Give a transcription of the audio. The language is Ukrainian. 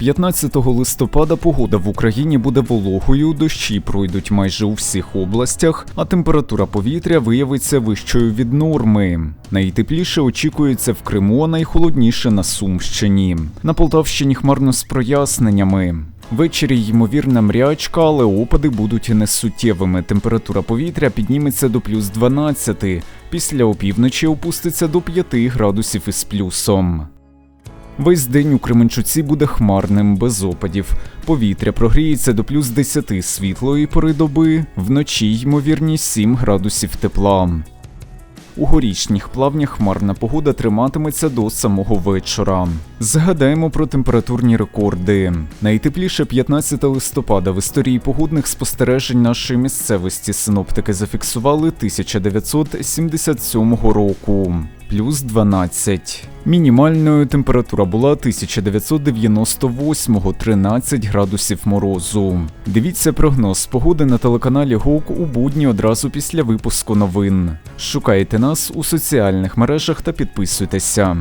15 листопада погода в Україні буде вологою, дощі пройдуть майже у всіх областях, а температура повітря виявиться вищою від норми. Найтепліше очікується в Криму, а найхолодніше на Сумщині. На Полтавщині хмарно з проясненнями. Ввечері ймовірна мрячка, але опади будуть несуттєвими. Температура повітря підніметься до плюс 12. Після опівночі опуститься до 5 градусів із плюсом. Весь день у Кременчуці буде хмарним, без опадів. Повітря прогріється до плюс 10 світлої пори доби, вночі ймовірність 7 градусів тепла. У горічніх плавнях хмарна погода триматиметься до самого вечора. Згадаємо про температурні рекорди. Найтепліше 15 листопада в історії погодних спостережень нашої місцевості синоптики зафіксували 1977 року. Плюс 12. Мінімальною температура була 1998 13 градусів морозу. Дивіться прогноз погоди на телеканалі ГОК у будні одразу після випуску новин. Шукайте нас у соціальних мережах та підписуйтеся.